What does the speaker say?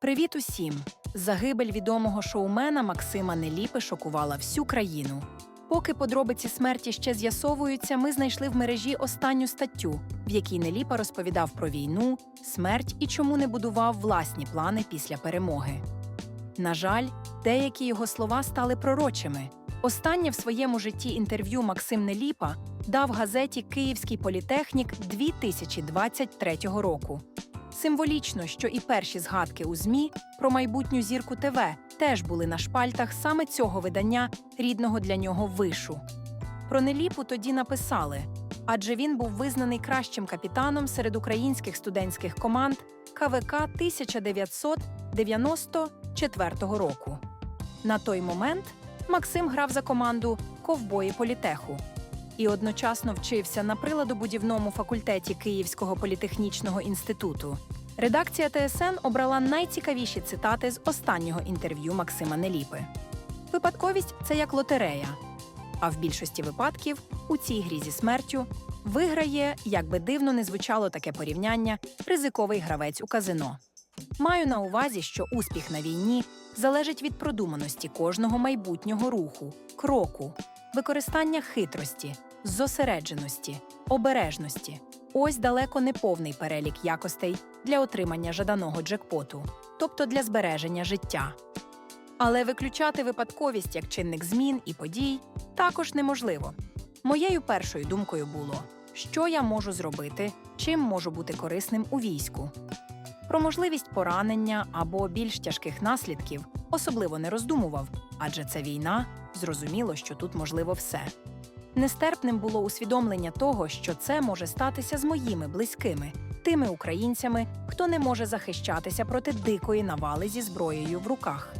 Привіт усім! Загибель відомого шоумена Максима Неліпи шокувала всю країну. Поки подробиці смерті ще з'ясовуються, ми знайшли в мережі останню статтю, в якій Неліпа розповідав про війну, смерть і чому не будував власні плани після перемоги. На жаль, деякі його слова стали пророчими. Останнє в своєму житті інтерв'ю Максим Неліпа дав газеті Київський політехнік 2023 року. Символічно, що і перші згадки у ЗМІ про майбутню зірку ТВ теж були на шпальтах саме цього видання рідного для нього вишу. Про Неліпу тоді написали, адже він був визнаний кращим капітаном серед українських студентських команд КВК 1994 року. На той момент Максим грав за команду Ковбої політеху і одночасно вчився на приладобудівному факультеті Київського політехнічного інституту. Редакція ТСН обрала найцікавіші цитати з останнього інтерв'ю Максима Неліпи. Випадковість це як лотерея. А в більшості випадків у цій грі зі смертю виграє, як би дивно не звучало таке порівняння, ризиковий гравець у казино. Маю на увазі, що успіх на війні залежить від продуманості кожного майбутнього руху, кроку, використання хитрості, зосередженості, обережності. Ось далеко не повний перелік якостей для отримання жаданого джекпоту, тобто для збереження життя. Але виключати випадковість як чинник змін і подій також неможливо. Моєю першою думкою було, що я можу зробити, чим можу бути корисним у війську. Про можливість поранення або більш тяжких наслідків особливо не роздумував, адже це війна, зрозуміло, що тут можливо все. Нестерпним було усвідомлення того, що це може статися з моїми близькими, тими українцями, хто не може захищатися проти дикої навали зі зброєю в руках.